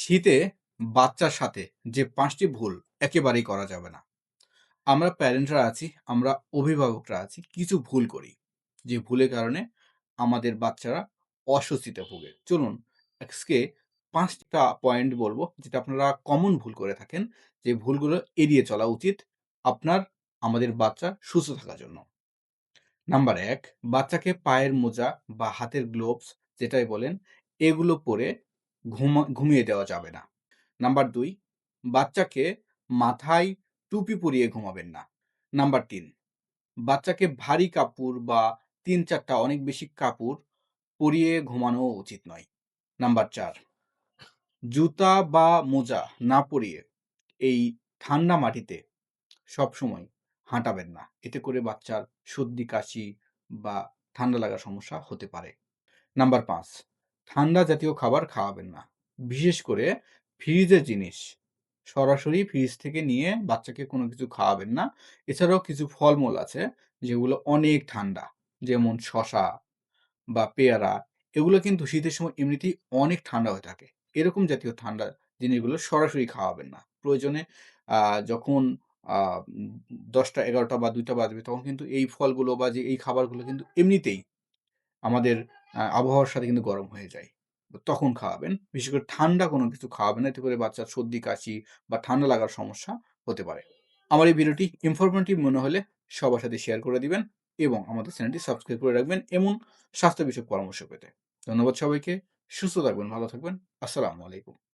শীতে বাচ্চার সাথে যে পাঁচটি ভুল একেবারেই করা যাবে না। আমরা প্যারেন্টরা আছি, আমরা অভিভাবকরা আছি, কিছু ভুল করি। যে ভুলের কারণে আমাদের বাচ্চারা অস্বস্তিতে ভোগে। চলুন আজকে পাঁচটা পয়েন্ট বলব যেটা আপনারা কমন ভুল করে থাকেন। যে ভুলগুলো এড়িয়ে চলা উচিত আপনার, আমাদের বাচ্চা সুস্থ থাকার জন্য। নাম্বার এক বাচ্চাকে পায়ের মোজা বা হাতের গ্লোভস যেটাই বলেন, এগুলো পরে ঘুমিয়ে দেওয়া যাবে না। নাম্বার দুই বাচ্চাকে মাথায় টুপি পরিয়ে ঘুমাবেন না। নাম্বার তিন বাচ্চাকে ভারী কাপড় বা তিন চারটা অনেক বেশি কাপড় পরিয়ে ঘুমানো উচিত নয়। নাম্বার চার জুতা বা মোজা না পরিয়ে এই ঠান্ডা মাটিতে সবসময় হাঁটাবেন না। এতে করে বাচ্চার সর্দি, কাশি বা ঠান্ডা লাগার সমস্যা হতে পারে। নাম্বার ৫ ঠান্ডা জাতীয় খাবার খাওয়াবেন না। বিশেষ করে ফ্রিজের জিনিস সরাসরি ফ্রিজ থেকে নিয়ে বাচ্চাকে কোনো কিছু খাওয়াবেন না। এছাড়াও কিছু ফলমূল আছে যেগুলো অনেক ঠান্ডা। যেমন শশা বা পেয়ারা, এগুলো কিন্তু শীতের সময় এমনিতেই অনেক ঠান্ডা হয়ে থাকে। এরকম জাতীয় ঠান্ডা জিনিসগুলো সরাসরি খাওয়াবেন না। প্রয়োজনে যখন ১০টা ১১টা বা দুইটা বাজবে তখন কিন্তু এই ফলগুলো বা যে এই খাবারগুলো কিন্তু এমনিতেই আমাদের আবহাওয়ার সাথে কিন্তু গরম হয়ে যায়। তখন খাওয়াবেন। বিশেষ করে ঠান্ডা কোনো কিছু খাওয়াবেন না। এতে করে বাচ্চার সর্দি, কাশি বা ঠান্ডা লাগার সমস্যা হতে পারে। আমার এই ভিডিওটি ইনফরমেটিভ মনে হলে সবার সাথে শেয়ার করে দিবেন এবং আমাদের চ্যানেলটি সাবস্ক্রাইব করে রাখবেন এমন স্বাস্থ্য বিষয়ক পরামর্শ পেতে। ধন্যবাদ সবাইকে। সুস্থ থাকবেন, ভালো থাকবেন। আসসালামু আলাইকুম।